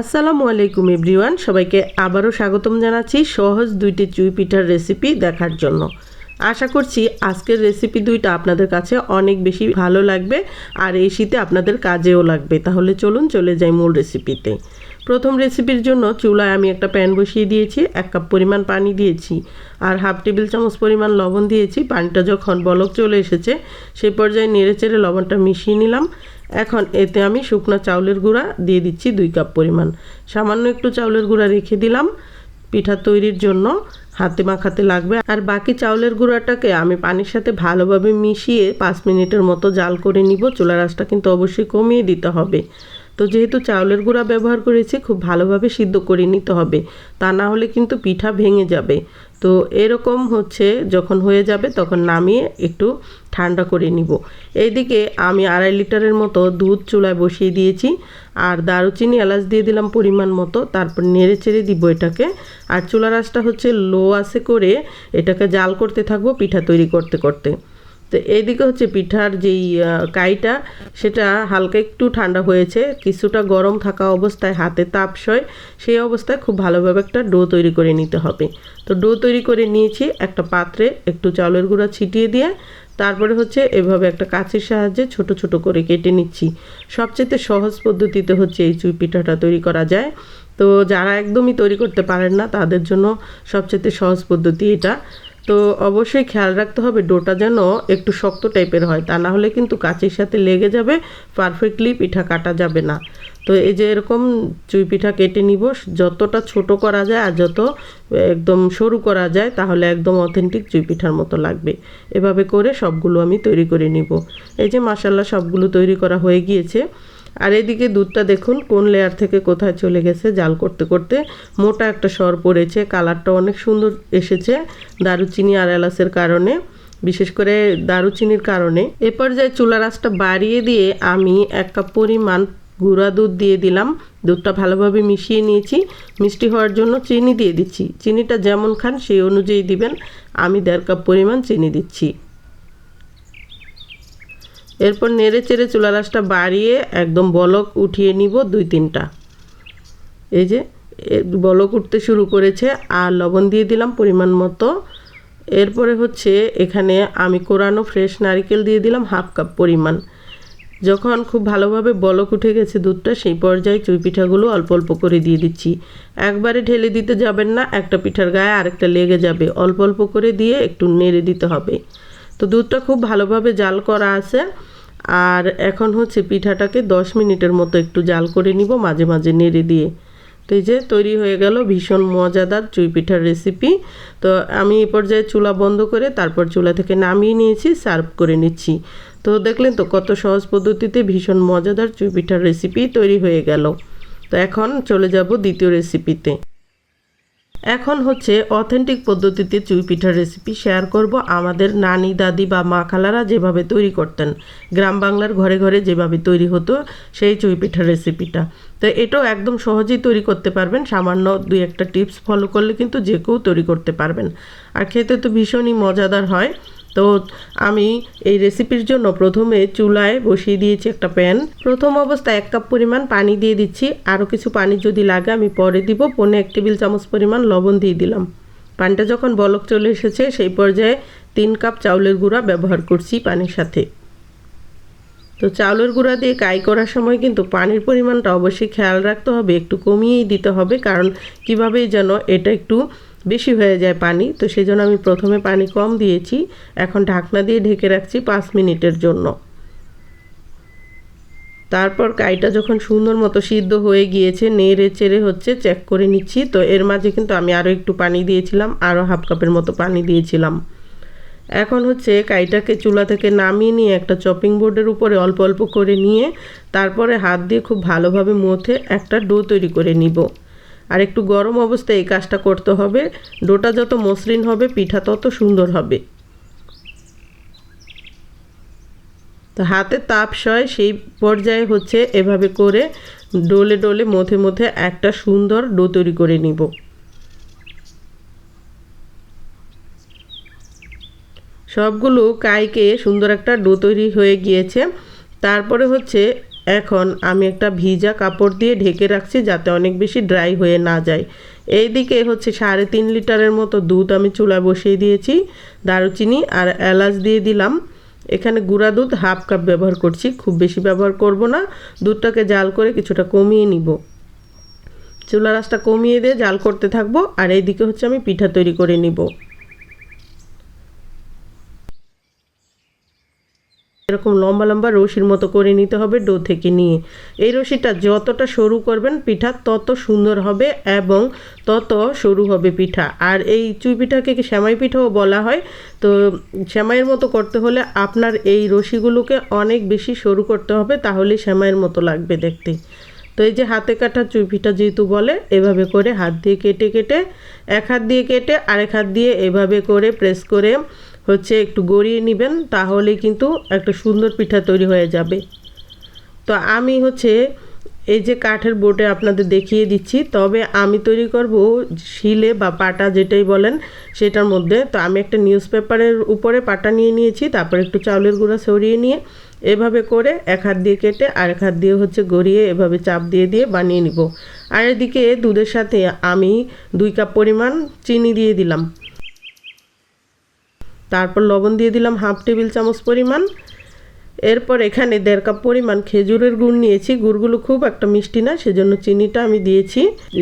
আসসালামু আলাইকুম এভরিওয়ান, সবাইকে আবারও স্বাগতম জানাচ্ছি সহজ দুইটি চুই পিঠার রেসিপি দেখার জন্য। আশা করছি আজকের রেসিপি দুইটা আপনাদের কাছে অনেক বেশি ভালো লাগবে আর এই শীতে আপনাদের কাজেও লাগবে। তাহলে চলুন চলে যাই মূল রেসিপিতে। প্রথম রেসিপির জন্য চুলায় আমি একটা প্যান বসিয়ে দিয়েছি, এক কাপ পরিমাণ পানি দিয়েছি আর হাফ টেবিল চামচ পরিমাণ লবণ দিয়েছি। পানিটা যখন বলক চলে এসেছে সেই পর্যায়ে নেড়ে চেড়ে লবণটা মিশিয়ে নিলাম। এখন এতে আমি শুকনো চাউলের গুঁড়া দিয়ে দিচ্ছি দুই কাপ পরিমাণ। সামান্য একটু চাউলের গুঁড়া রেখে দিলাম। পিঠা তৈরির জন্য হাতে মাখাতে লাগবে। আর বাকি চাউলের গুঁড়াটাকে আমি পানির সাথে ভালোভাবে মিশিয়ে পাঁচ মিনিটের মতো জাল করে নিব। চুলার আঁচটা কিন্তু অবশ্যই কমিয়ে দিতে হবে। তো যেহেতু চাউলের গুঁড়া ব্যবহার করেছি, খুব ভালোভাবে সিদ্ধ করে নিতে হবে। তা না হলে কিন্তু পিঠা ভেঙে যাবে। তো এরকম হচ্ছে, যখন হয়ে যাবে তখন নামিয়ে একটু ঠান্ডা করে নিব। এইদিকে আমি আড়াই লিটারের মতো দুধ চুলায় বসিয়ে দিয়েছি, আর দারুচিনি এলাচ দিয়ে দিলাম পরিমাণ মতো, তারপর নেড়ে চেড়ে দিব এটাকে। আর চুলার আঁচটা হচ্ছে লো আসে করে এটাকে জাল করতে থাকব, পিঠা তৈরি করতে করতে। তো এইদিকে হচ্ছে পিঠার যেই কাইটা, সেটা হালকা একটু ঠান্ডা হয়েছে, কিছুটা গরম থাকা অবস্থায় হাতে তাপ সয় সেই অবস্থায় খুব ভালোভাবে একটা ডো তৈরি করে নিতে হবে। তো ডো তৈরি করে নিয়েছি একটা পাত্রে, একটু চাউলের গুঁড়া ছিটিয়ে দিয়ে, তারপরে হচ্ছে এভাবে একটা কাঁচির সাহায্যে ছোট ছোট করে কেটে নিচ্ছি। সবচেয়ে সহজ পদ্ধতিতে হচ্ছে এই চুই পিঠাটা তৈরি করা যায়। তো যারা একদমই তৈরি করতে পারেন না, তাদের জন্য সবচেয়ে সহজ পদ্ধতি এটা। তো অবশ্যই খেয়াল রাখতে হবে ডোটা যেন একটু শক্ত টাইপের হয়। তা না হলে কিন্তু কাঁচের সাথে লেগে যাবে পারফেক্টলি পিঠা কাটা যাবে না। তো এই যে এরকম চুই পিঠা কেটে নিব, যতটা ছোট করা যায় আর যত একদম সরু করা যায়, তাহলে একদম অথেন্টিক চুই পিঠার মতো লাগবে। এভাবে করে সবগুলো আমি তৈরি করে নিব। এই যে মাসাল্লা সবগুলো তৈরি করা হয়ে গিয়েছে। আর এদিকে দুধটা দেখুন, কোন লেয়ার থেকে কোথায় চলে গেছে, জাল করতে করতে মোটা একটা সর পড়েছে কালারটা অনেক সুন্দর এসেছে দারুচিনি আর এলাচের কারণে, বিশেষ করে দারুচিনির কারণে। এ পর্যায়ে চুলা রাসটা বাড়িয়ে দিয়ে আমি এক কাপ পরিমাণ গুঁড়া দুধ দিয়ে দিলাম। দুধটা ভালোভাবে মিশিয়ে নিয়েছি। মিষ্টি হওয়ার জন্য চিনি দিয়ে দিচ্ছি। চিনিটা যেমন খান সেই অনুযায়ী দিবেন। আমি দেড় কাপ পরিমাণ চিনি দিচ্ছি। এরপর নেড়ে চেড়ে চুলা রাসটা বাড়িয়ে একদম বলক উঠিয়ে নিব দুই তিনটা। এই যে বলক উঠতে শুরু করেছে আর লবণ দিয়ে দিলাম পরিমাণ মতো। এরপরে হচ্ছে এখানে আমি কোরানো ফ্রেশ নারিকেল দিয়ে দিলাম হাফ কাপ পরিমাণ। যখন খুব ভালোভাবে বলক উঠে গেছে দুধটা, সেই পর্যায়ে চুই পিঠাগুলো অল্প অল্প করে দিয়ে দিচ্ছি। একবারে ঢেলে দিতে যাবেন না, একটা পিঠার গায়ে আরেকটা লেগে যাবে। অল্প অল্প করে দিয়ে একটু নেড়ে দিতে হবে। তো দুধটা খুব ভালোভাবে জাল করা আছে। আর এখন হচ্ছে পিঠাটাকে দশ মিনিটের মতো একটু জাল করে নিব মাঝে মাঝে নেড়ে দিয়ে। তো এই যে তৈরি হয়ে গেল ভীষণ মজাদার চুই পিঠার রেসিপি তো আমি এ পর্যায়ে চুলা বন্ধ করে তারপর চুলা থেকে নামিয়ে নিয়েছি সার্ভ করে নিচ্ছি। তো দেখলেন তো কত সহজ পদ্ধতিতে ভীষণ মজাদার চুই পিঠার রেসিপি তৈরি হয়ে গেল। তো এখন চলে যাব দ্বিতীয় রেসিপিতে এখন হচ্ছে অথেন্টিক পদ্ধতিতে চুই পিঠার রেসিপি শেয়ার করব। আমাদের নানি, দাদি বা মা খালারা যেভাবে তৈরি করতেন, গ্রাম বাংলার ঘরে ঘরে যেভাবে তৈরি হতো, সেই চুই পিঠার রেসিপিটা তো এটাও একদম সহজেই তৈরি করতে পারবেন। সামান্য দুই একটা টিপস ফলো করলে কিন্তু যে কেউ তৈরি করতে পারবেন। আর খেতে তো ভীষণই মজাদার হয়। তো আমি এই রেসিপির জন্য প্রথমে চুলায় বসিয়ে দিয়েছি একটা প্যান প্রথম অবস্থায় এক কাপ পরিমাণ পানি দিয়ে দিচ্ছি। আরও কিছু পানি যদি লাগে আমি পরে দিব। পনে এক টেবিল চামচ পরিমাণ লবণ দিয়ে দিলাম। পানিটা যখন বলক চলে এসেছে, সেই পর্যায়ে তিন কাপ চাউলের গুঁড়া ব্যবহার করছি পানির সাথে। তো চাউলের গুঁড়া দিয়ে কাই করার সময় কিন্তু পানির পরিমাণটা অবশ্যই খেয়াল রাখতে হবে, একটু কমিয়েই দিতে হবে। কারণ কীভাবেই যেন এটা একটু বেশি হয়ে যায় পানি, তো সেই জন্য আমি প্রথমে পানি কম দিয়েছি, এখন ঢাকনা দিয়ে ঢেকে রাখছি পাঁচ মিনিটের জন্য। তারপর কাইটা যখন সুন্দর মতো সিদ্ধ হয়ে গিয়েছে, নেড়ে চেড়ে হচ্ছে চেক করে নিচ্ছি, তো এর মাঝে কিন্তু আমি আরও একটু পানি দিয়েছিলাম আরও হাফ কাপের মতো পানি দিয়েছিলাম। এখন হচ্ছে কাইটাকে চুলা থেকে নামিয়ে নিয়ে একটা চপিং বোর্ডের উপরে অল্প অল্প করে নিয়ে, তারপরে হাত দিয়ে খুব ভালোভাবে মথে একটা ডো তৈরি করে নিব। আর একটু গরম অবস্থায় এই কাজটা করতে হবে। ডোটা যত মসৃণ হবে, পিঠা তত সুন্দর হবে। তো হাতে তাপ সয়, সেই পর্যায়ে হচ্ছে এভাবে করে ডোলে ডোলে মধ্যে মধ্যে একটা সুন্দর ডো তৈরি করে নিব। সবগুলো কাইকে সুন্দর একটা ডো তৈরি হয়ে গিয়েছে। তারপরে হচ্ছে এখন আমি একটা ভিজা কাপড় দিয়ে ঢেকে রাখছি যাতে অনেক বেশি ড্রাই হয়ে না যায়। এইদিকে হচ্ছে সাড়ে তিন লিটারের মতো দুধ আমি চুলায় বসিয়ে দিয়েছি, দারুচিনি আর এলাচ দিয়ে দিলাম। এখানে গুঁড়া দুধ হাফ কাপ ব্যবহার করছি, খুব বেশি ব্যবহার করব না, দুধটাকে জাল করে কিছুটা কমিয়ে নিব। চুলা রাসটা কমিয়ে দিয়ে জাল করতে থাকব আর এইদিকে হচ্ছে আমি পিঠা তৈরি করে নিব। এরকম লম্বা লম্বা রশির মতো করে নিতে হবে ডো থেকে নিয়ে। এই রশিটা যতটা সরু করবেন পিঠা, তত সুন্দর হবে এবং তত সরু হবে পিঠা। আর এই চুই পিঠাকে শ্যামাই পিঠাও বলা হয়? তো শ্যামাইয়ের মতো করতে হলে আপনার এই রশিগুলোকে অনেক বেশি সরু করতে হবে তাহলে শ্যামাইয়ের মতো লাগবে দেখতে। তো এই যে হাতে কাটা চুই পিঠা যেহেতু বলে, এভাবে করে হাত দিয়ে কেটে কেটে, এক হাত দিয়ে কেটে আরেক হাত দিয়ে এভাবে করে প্রেস করে হচ্ছে একটু গড়িয়ে নেবেন, তাহলে কিন্তু একটা সুন্দর পিঠা তৈরি হয়ে যাবে। তো আমি হচ্ছে এই যে কাঠের বোটে আপনাদের দেখিয়ে দিচ্ছি, তবে আমি তৈরি করব শিলে বা পাটা যেটাই বলেন সেটার মধ্যে। তো আমি একটা নিউজ পেপারের উপরে পাটা নিয়ে নিয়েছি, তারপর একটু চাউলের গুঁড়া সরিয়ে নিয়ে এভাবে করে এক হাত দিয়ে কেটে আর এক হাত দিয়ে হচ্ছে গড়িয়ে এভাবে চাপ দিয়ে দিয়ে বানিয়ে নিব। আর এদিকে দুধের সাথে আমি দুই কাপ পরিমাণ চিনি দিয়ে দিলাম। তারপর লবণ দিয়ে দিলাম হাফ টেবিল চামচ পরিমাণ। এরপর এখানে দেড় কাপ পরিমাণ খেজুরের গুড় নিয়েছি। গুড়গুলো খুব একটা মিষ্টি না, সেজন্য চিনিটা আমি দিয়েছি।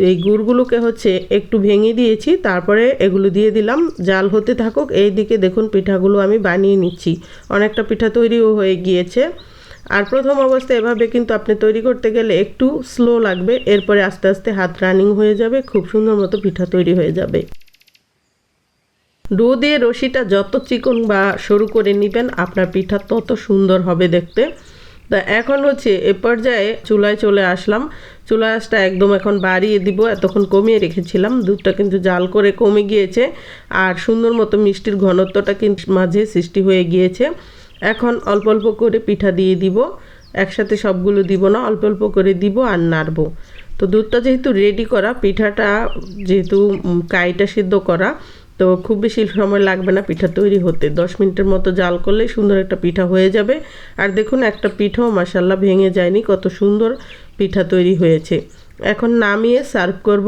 এই গুড়গুলোকে হচ্ছে একটু ভেঙে দিয়েছি, তারপরে এগুলো দিয়ে দিলাম। জাল হতে থাকুক, এই দিকে দেখুন পিঠাগুলো আমি বানিয়ে নিচ্ছি। অনেকটা পিঠা তৈরিও হয়ে গিয়েছে। আর প্রথম অবস্থায় এভাবে কিন্তু আপনি তৈরি করতে গেলে একটু স্লো লাগবে। এরপরে আস্তে আস্তে হাত রানিং হয়ে যাবে, খুব সুন্দর মতো পিঠা তৈরি হয়ে যাবে। ডো দিয়ে রশিটা যত চিকন বা সরু করে নেবেন, আপনার পিঠা তত সুন্দর হবে দেখতে। তা এখন হচ্ছে এ পর্যায়ে চুলায় চলে আসলাম। চুলা আঁচটা একদম এখন বাড়িয়ে দিব, এতক্ষণ কমিয়ে রেখেছিলাম। দুধটা কিন্তু জাল করে কমে গিয়েছে আর সুন্দর মতো মিষ্টির ঘনত্বটা কিন্তু মাঝে সৃষ্টি হয়ে গিয়েছে। এখন অল্প অল্প করে পিঠা দিয়ে দিব। একসাথে সবগুলো দিব না, অল্প অল্প করে দিব আর নাড়বো। তো দুধটা যেহেতু রেডি করা, পিঠাটা যেহেতু কাইটা সিদ্ধ করা তো খুব বেশি সময় লাগবে না, পিঠা তৈরি হতে। দশ মিনিটের মতো জাল করলে সুন্দর একটা পিঠা হয়ে যাবে। আর দেখুন, একটা পিঠাও মাসাল্লাহ ভেঙে যায়নি, কত সুন্দর পিঠা তৈরি হয়েছে। এখন নামিয়ে সার্ভ করব।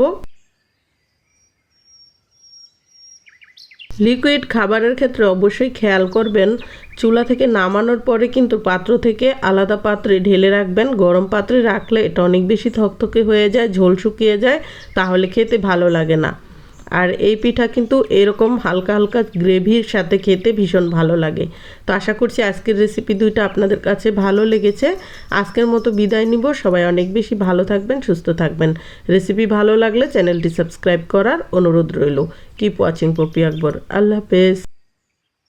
লিকুইড খাবারের ক্ষেত্রে অবশ্যই খেয়াল করবেন, চুলা থেকে নামানোর পরে কিন্তু পাত্র থেকে আলাদা পাত্রে ঢেলে রাখবেন। গরম পাত্রে রাখলে এটা অনেক বেশি থকথকে হয়ে যায়, ঝোল শুকিয়ে যায়, তাহলে খেতে ভালো লাগে না। আর এই পিঠা কিন্তু এরকম হালকা হালকা গ্রেভির সাথে খেতে ভীষণ ভালো লাগে। তো আশা করছি আজকের রেসিপি দুইটা আপনাদের কাছে ভালো লেগেছে। আজকের মতো বিদায় নিব। সবাই অনেক বেশি ভালো থাকবেন, সুস্থ থাকবেন। রেসিপি ভালো লাগলে চ্যানেলটি সাবস্ক্রাইব করার অনুরোধ রইল। কিপ ওয়াচিং পপি আকবর আল্লাহ হাফেজ।